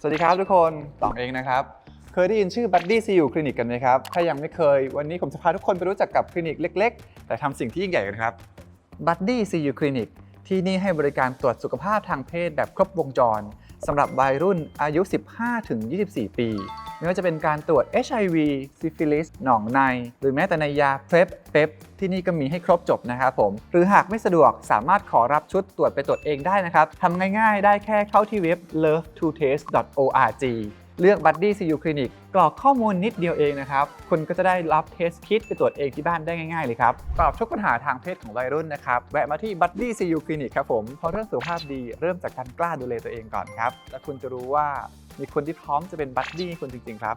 สวัสดีครับทุกคนตองเองนะครับ เคยได้ยินชื่อ Buddy CU Clinic กันไหมครับ ถ้ายังไม่เคย วันนี้ผมจะพาทุกคนไปรู้จักกับคลินิกเล็ก ๆ แต่ทำสิ่งที่ยิ่งใหญ่กันครับ Buddy CU Clinic ที่นี่ให้บริการตรวจสุขภาพทางเพศแบบครบวงจรสำหรับวัยรุ่นอายุ 15-24 ปี ไม่ว่าจะเป็นการตรวจ HIV ซิฟิลิสหนองใน หรือแม้แต่ในยาเพล p เปปที่นี่ก็มีให้ครบจบนะครับผม หรือหากไม่สะดวกสามารถขอรับชุดตรวจไปตรวจเองได้นะครับทำง่ายๆ ได้แค่เข้าที่เว็บ love2taste.org เลือก Buddy CU Clinic กรอกข้อมูลนิดเดียวเองนะครับ คุณก็จะได้รับเทสคิดไปตรวจเองที่บ้านได้ง่ายๆเลยครับตอบทุกปัญหาทางเพศของวัยรุ่นนะครับ แวะมาที่ Buddy CU Clinic ครับผมเพราะเรื่องสุขภาพดีเริ่มจากการกล้าดูแลตัวเองก่อนครับ และคุณจะรู้ว่า มีคนที่พร้อมจะเป็นบัดดี้คุณจริง ๆ ครับ